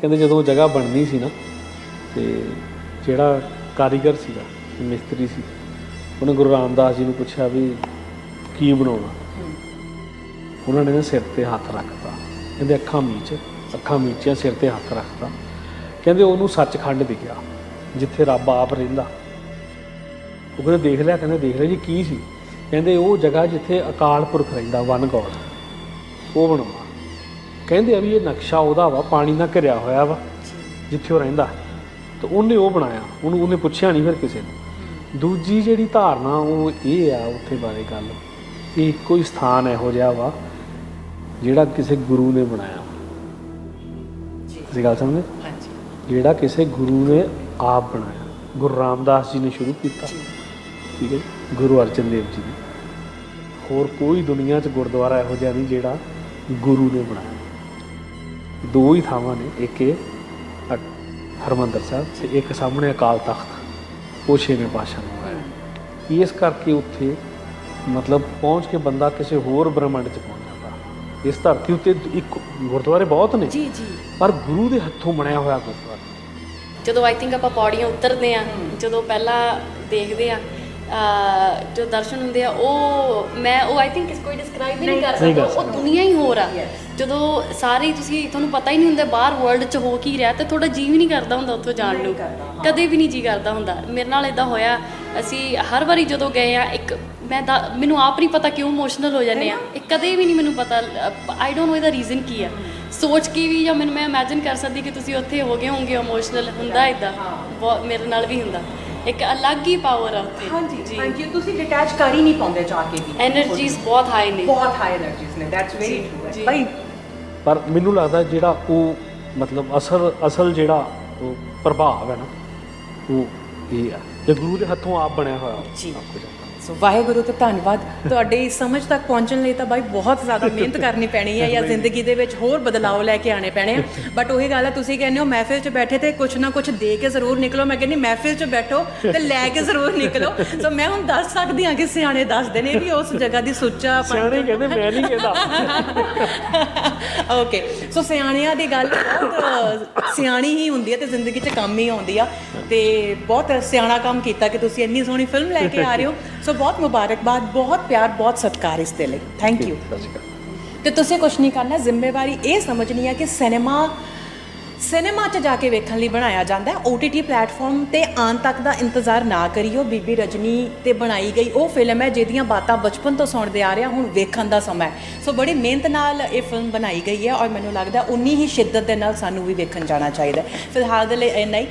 ਕਹਿੰਦੇ ਜਦੋਂ ਜਗ੍ਹਾ ਬਣਨੀ ਸੀ ਨਾ, ਤੇ ਜਿਹੜਾ ਕਾਰੀਗਰ ਸੀਗਾ, ਮਿਸਤਰੀ ਸੀ, ਉਹਨੇ ਗੁਰੂ ਰਾਮਦਾਸ ਜੀ ਨੂੰ ਪੁੱਛਿਆ ਵੀ ਕੀ ਬਣਾਉਣਾ? ਉਹਨਾਂ ਨੇ ਸਿਰ ਤੇ ਹੱਥ ਰੱਖਤਾ। ਕਹਿੰਦੇ ਅੱਖਾਂ ਮੀਚ, ਅੱਖਾਂ ਮੀਚੀਆਂ, ਸਿਰ ਤੇ ਹੱਥ ਰੱਖਤਾ। ਕਹਿੰਦੇ ਉਹਨੂੰ ਸੱਚਖੰਡ ਦਿਖਿਆ, ਜਿੱਥੇ ਰੱਬ ਆਪ ਰਹਿੰਦਾ। ਉਹ ਕਹਿੰਦੇ ਦੇਖ ਲਿਆ, ਕਹਿੰਦੇ ਦੇਖ ਲਿਆ ਜੀ ਕੀ ਸੀ? ਕਹਿੰਦੇ ਉਹ ਜਗ੍ਹਾ ਜਿੱਥੇ ਅਕਾਲ ਪੁਰਖ ਰਹਿੰਦਾ, ਵਨ ਗੋਡ। ਉਹ ਬਣਾਉਣਾ ਕਹਿੰਦੇ ਆ ਵੀ ਇਹ ਨਕਸ਼ਾ ਉਹਦਾ ਵਾ ਪਾਣੀ ਨਾਲ ਘਿਰਿਆ ਹੋਇਆ ਵਾ ਜਿੱਥੇ ਉਹ ਰਹਿੰਦਾ। ਤੇ ਉਹਨੇ ਉਹ ਬਣਾਇਆ ਉਹਨੂੰ ਉਹਨੇ ਪੁੱਛਿਆ ਨਹੀਂ ਫਿਰ ਕਿਸੇ ਨੂੰ। ਦੂਜੀ ਜਿਹੜੀ ਧਾਰਨਾ ਉਹ ਇਹ ਆ ਉੱਥੇ ਬਾਰੇ ਗੱਲ ਇਹ ਹੀ ਸਥਾਨ ਇਹੋ ਜਿਹਾ ਵਾ ਜਿਹੜਾ ਕਿਸੇ ਗੁਰੂ ਨੇ ਬਣਾਇਆ। ਤੁਸੀਂ ਗੱਲ ਸਮਝੇ? ਹਾਂਜੀ। ਜਿਹੜਾ ਕਿਸੇ ਗੁਰੂ ਨੇ ਆਪ ਬਣਾਇਆ। ਗੁਰੂ ਰਾਮਦਾਸ ਜੀ ਨੇ ਸ਼ੁਰੂ ਕੀਤਾ। ਠੀਕ ਹੈ? ਜੀ? ਗੁਰੂ ਅਰਜਨ ਦੇਵ ਜੀ ਨੇ। ਹੋਰ ਕੋਈ ਦੁਨੀਆ 'ਚ ਗੁਰਦੁਆਰਾ ਇਹੋ ਜਿਹਾ ਨਹੀਂ ਜਿਹੜਾ ਗੁਰੂ ਨੇ ਬਣਾਇਆ। ਦੋ ਹੀ ਥਾਵਾਂ ਨੇ ਇੱਕ ਇਹ ਹਰਿਮੰਦਰ ਸਾਹਿਬ ਤੇ ਇੱਕ ਸਾਹਮਣੇ ਅਕਾਲ ਤਖਤ ਉਹ ਛੇਵੇਂ ਪਾਤਸ਼ਾਹ ਨੇ ਬਣਾਇਆ ਇਸ ਕਰਕੇ ਉੱਥੇ ਮਤਲਬ ਪਹੁੰਚ ਕੇ ਬੰਦਾ ਕਿਸੇ ਹੋਰ ਬ੍ਰਹਮੰਡ 'ਚ ਪਹੁੰਚ ਜਾਂਦਾ। ਇਸ ਧਰਤੀ ਉੱਤੇ ਇੱਕ ਗੁਰਦੁਆਰੇ ਬਹੁਤ ਨੇ ਜੀ ਜੀ। ਪਰ ਗੁਰੂ ਦੇ ਹੱਥੋਂ ਬਣਿਆ ਹੋਇਆ ਗੁਰਦੁਆਰਾ। ਜਦੋਂ ਆਈ ਥਿੰਕ ਆਪਾਂ ਪੌੜੀਆਂ ਉਤਰਦੇ ਆ ਜਦੋਂ ਪਹਿਲਾਂ ਦੇਖਦੇ ਆ ਜੋ ਦਰਸ਼ਨ ਹੁੰਦੇ ਆ ਉਹ ਮੈਂ ਉਹ ਆਈ ਥਿੰਕ ਕੋਈ ਡਿਸਕ੍ਰਾਈਬ ਨਹੀਂ ਕਰ ਸਕਦਾ ਉਹ ਦੁਨੀਆ ਹੀ ਹੋਰ ਆ। ਜਦੋਂ ਸਾਰੇ ਤੁਸੀਂ ਤੁਹਾਨੂੰ ਪਤਾ ਹੀ ਨਹੀਂ ਹੁੰਦਾ ਬਾਹਰ ਵਰਲਡ 'ਚ ਹੋ ਕੀ ਰਿਹਾ ਤੇ ਤੁਹਾਡਾ ਜੀ ਵੀ ਨਹੀਂ ਕਰਦਾ ਹੁੰਦਾ ਉੱਥੋਂ ਜਾਣ ਨੂੰ। ਕਦੇ ਵੀ ਨਹੀਂ ਜੀ ਕਰਦਾ ਹੁੰਦਾ। ਮੇਰੇ ਨਾਲ ਇਦਾਂ ਹੋਇਆ ਅਸੀਂ ਹਰ ਵਾਰੀ ਜਦੋਂ ਗਏ ਆ ਇੱਕ ਮੈਂ ਦਾ- ਮੈਨੂੰ ਆਪ ਨਹੀਂ ਪਤਾ ਕਿਉਂ ਇਮੋਸ਼ਨਲ ਹੋ ਜਾਂਦੇ ਆ। ਇਹ ਕਦੇ ਵੀ ਨਹੀਂ ਮੈਨੂੰ ਪਤਾ ਆਈ ਡੋਨਟ ਨੋ ਇਹਦਾ ਰੀਜ਼ਨ ਕੀ ਆ। ਸੋਚ ਕੇ ਵੀ ਜਾਂ ਮੈਨੂੰ ਮੈਂ ਇਮੇਜਿਨ ਕਰ ਸਕਦੀ ਕਿ ਤੁਸੀਂ ਉੱਥੇ ਹੋ ਗਏ ਹੋਵੋਗੇ ਇਮੋਸ਼ਨਲ ਹੁੰਦਾ ਇਦਾਂ ਮੇਰੇ ਨਾਲ ਵੀ ਹੁੰਦਾ। ਇੱਕ ਅਲੱਗ ਹੀ ਪਾਵਰ ਆ ਉੱਥੇ। ਹਾਂਜੀ ਹਾਂਜੀ ਤੁਸੀਂ ਡਿਟੈਚ ਕਰ ਹੀ ਨਹੀਂ ਪਾਉਂਦੇ ਜਾ ਕੇ ਵੀ। એનર્ਜੀਜ਼ ਬਹੁਤ ਹਾਈ ਨੇ। ਬਹੁਤ ਹਾਈ એનર્ਜੀਜ਼ ਨੇ ਦੈਟਸ ਵੈਰੀ ਟਰੂ ਭਾਈ? ਪਰ ਮੈਨੂੰ ਲੱਗਦਾ ਜਿਹੜਾ ਉਹ ਮਤਲਬ ਅਸਲ ਅਸਲ ਜਿਹੜਾ ਉਹ ਪ੍ਰਭਾਵ ਹੈ ਨਾ ਉਹ ਇਹ ਆ। ਤੇ ਗੁਰੂ ਦੇ ਹੱਥੋਂ ਆਪ ਬਣਿਆ ਹੋਇਆ। ਸਭ ਕੁਝ। ਸੋ ਵਾਹਿਗੁਰੂ ਤੇ ਧੰਨਵਾਦ। ਤੁਹਾਡੇ ਇਸ ਸਮਝ ਤੱਕ ਪਹੁੰਚਣ ਲਈ ਤਾਂ ਬਾਈ ਬਹੁਤ ਜ਼ਿਆਦਾ ਮਿਹਨਤ ਕਰਨੀ ਪੈਣੀ ਹੈ ਜਾਂ ਜ਼ਿੰਦਗੀ ਦੇ ਵਿੱਚ ਹੋਰ ਬਦਲਾਅ ਲੈ ਕੇ ਆਣੇ ਪੈਣੇ ਆ। ਬਟ ਉਹੀ ਗੱਲ ਹੈ ਤੁਸੀਂ ਕਹਿੰਦੇ ਹੋ ਮਹਿਫਿਲ 'ਚ ਬੈਠੇ ਤੇ ਕੁਛ ਨਾ ਕੁਛ ਦੇ ਕੇ ਜ਼ਰੂਰ ਨਿਕਲੋ। ਮੈਂ ਕਹਿੰਦੀ ਮਹਿਫਿਲ 'ਚ ਬੈਠੋ ਤੇ ਲੈ ਕੇ ਜ਼ਰੂਰ ਨਿਕਲੋ। ਸੋ ਮੈਂ ਹੁਣ ਦੱਸ ਸਕਦੀ ਹਾਂ ਕਿ ਸਿਆਣੇ ਦੱਸਦੇ ਨੇ ਵੀ ਉਸ ਜਗ੍ਹਾ ਦੀ ਸੁੱਚਾ ਸਿਆਣੇ ਕਹਿੰਦੇ ਮੈਂ ਨਹੀਂ ਕਹਿੰਦਾ। ਓਕੇ ਸੋ ਸਿਆਣਿਆਂ ਦੀ ਗੱਲ ਬਹੁਤ ਸਿਆਣੀ ਹੀ ਹੁੰਦੀ ਹੈ ਤੇ ਜ਼ਿੰਦਗੀ 'ਚ ਕੰਮ ਹੀ ਆਉਂਦੀ ਆ। ਤੇ ਬਹੁਤ ਸਿਆਣਾ ਕੰਮ ਕੀਤਾ ਕਿ ਤੁਸੀਂ ਇੰਨੀ ਸੋਹਣੀ ਫਿਲਮ ਲੈ ਕੇ ਆ ਰਹੇ ਹੋ। ਸੋ ਬਹੁਤ ਮੁਬਾਰਕਬਾਦ ਬਹੁਤ ਪਿਆਰ ਬਹੁਤ ਸਤਿਕਾਰ ਇਸ ਦੇ ਲਈ। ਥੈਂਕ ਯੂ ਤੇ ਤੁਸੀਂ ਕੁਝ ਨਹੀਂ ਕਰਨਾ ਜ਼ਿੰਮੇਵਾਰੀ ਇਹ ਸਮਝਣੀ ਹੈ ਕਿ ਸਿਨੇਮਾ ਸਿਨੇਮਾ 'ਚ ਜਾ ਕੇ ਵੇਖਣ ਲਈ ਬਣਾਇਆ ਜਾਂਦਾ ਹੈ। OTT ਪਲੇਟਫਾਰਮ ਤੇ ਆਉਣ ਤੱਕ ਦਾ ਇੰਤਜ਼ਾਰ ਨਾ ਕਰਿਓ। ਬੀਬੀ ਰਜਨੀ ਤੇ ਬਣਾਈ ਗਈ ਉਹ ਫਿਲਮ ਹੈ ਜਿਹਦੀਆਂ ਬਾਤਾਂ ਬਚਪਨ ਤੋਂ ਸੁਣਦੇ ਆ ਰਹੇ ਹੁਣ ਵੇਖਣ ਦਾ ਸਮਾਂ ਹੈ। ਸੋ ਬੜੀ ਮਿਹਨਤ ਨਾਲ ਇਹ ਫਿਲਮ ਬਣਾਈ ਗਈ ਹੈ ਔਰ ਮੈਨੂੰ ਲੱਗਦਾ ਉਨੀ ਹੀ ਸ਼ਿੱਦਤ ਦੇ ਨਾਲ ਸਾਨੂੰ ਵੀ ਵੇਖਣ ਜਾਣਾ ਚਾਹੀਦਾ ਹੈ। ਫਿਲਹਾਲ ਦੇ ਲਈ ਇੰਨਾ ਹੀ।